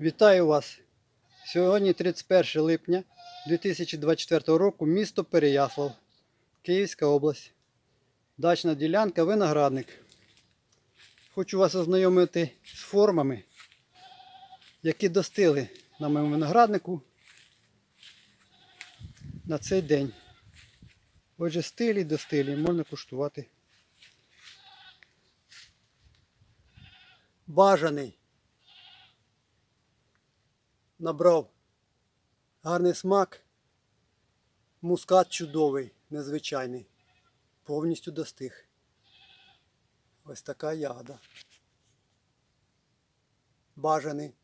Вітаю вас! Сьогодні 31 липня 2024 року, місто Переяслав, Київська область. Дачна ділянка виноградник. Хочу вас ознайомити з формами, які достигли на моєму винограднику на цей день. Отже, стилі до стилі можна куштувати. Бажаний набрав гарний смак. Мускат чудовий, незвичайний. Повністю достиг. Ось така ягода. Бажаний.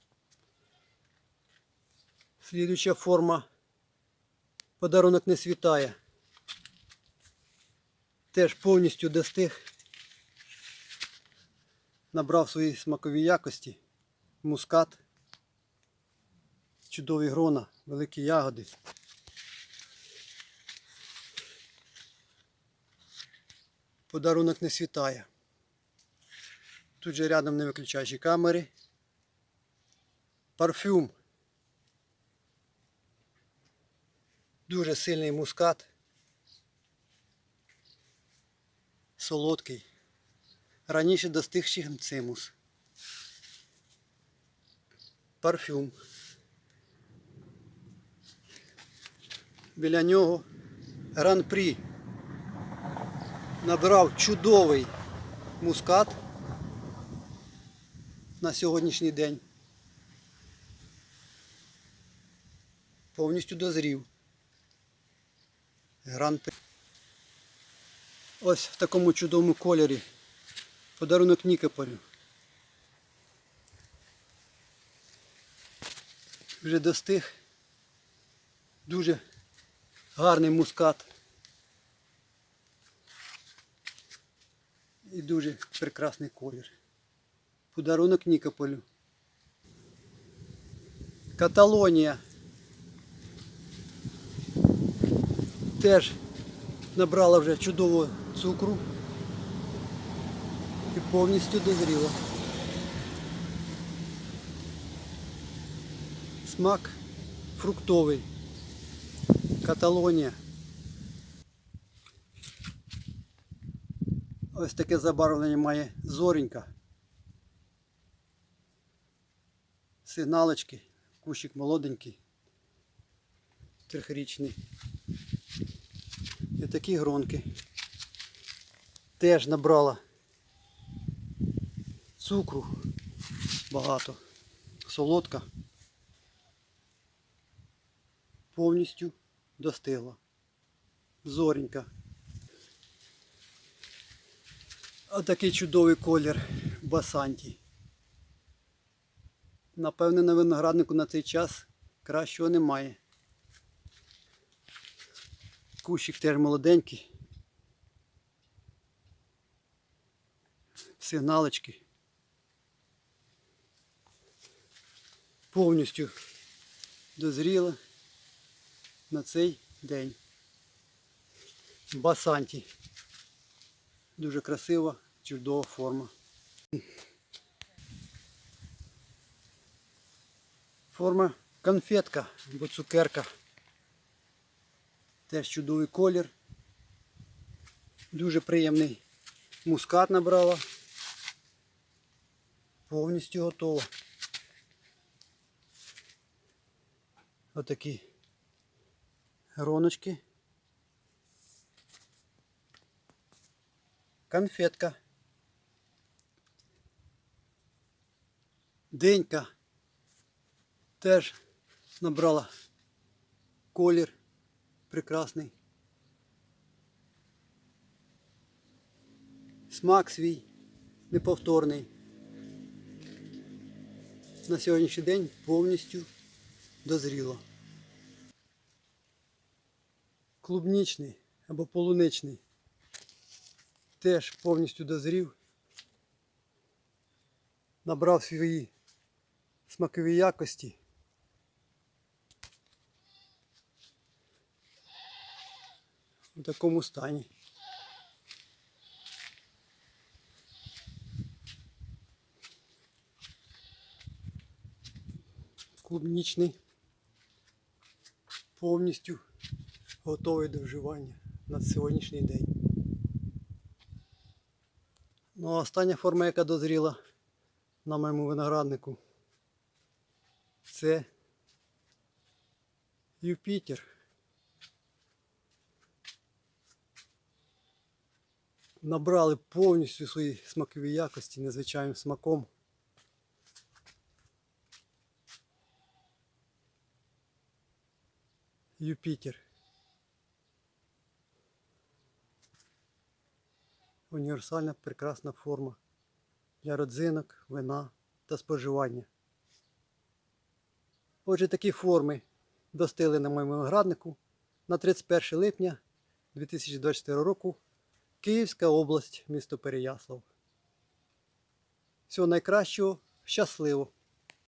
Слідуюча форма. Подарунок не світає. Теж повністю достиг. Набрав свої смакові якості. Мускат чудові грона, великі ягоди. Подарунок не світає. Тут же рядом не виключаючі камери. Парфюм. Дуже сильний мускат. Солодкий. Раніше достиг цимус. Парфюм. Біля нього гран-прі. Набрав чудовий мускат на сьогоднішній день. Повністю дозрів. Гран-прі. Ось в такому чудовому кольорі. Подарунок Нікополю. Вже достиг. Дуже гарний мускат. І дуже прекрасний колір. Подарунок Нікополю. Каталонія. Теж набрала вже чудового цукру і повністю дозріла. Смак фруктовий. Каталонія. Ось таке забарвлення має зоренька. Сигналочки, кущик молоденький, трьохрічний. І такі гронки. Теж набрала цукру багато, солодка. Повністю достигла. Зоренька. Отакий чудовий колір басанті. Напевне, на винограднику на цей час кращого немає. Кущик теж молоденький. Сигналочки. Повністю дозріла на цей день. Басанті. Дуже красива, чудова форма. Форма конфетка або цукерка. Теж чудовий колір. Дуже приємний мускат набрала. Повністю готова. Отакі гроночки. Конфетка. Денька теж набрала колір прекрасний. Смак свій неповторний. На сьогоднішній день повністю дозріло клубнічний або полуничний. Теж повністю дозрів. Набрав свої смакові якості. У такому стані. клубнічний. Повністю готовий до вживання на сьогоднішній день. Ну а остання форма, яка дозріла на моєму винограднику, це Юпітер. Набрали повністю свої смакові якості незвичайним смаком. Юпітер. Універсальна прекрасна форма для родзинок, вина та споживання. Отже, такі форми достигли на моєму винограднику на 31 липня 2024 року Київська область, місто Переяслав. Всього найкращого, щасливо!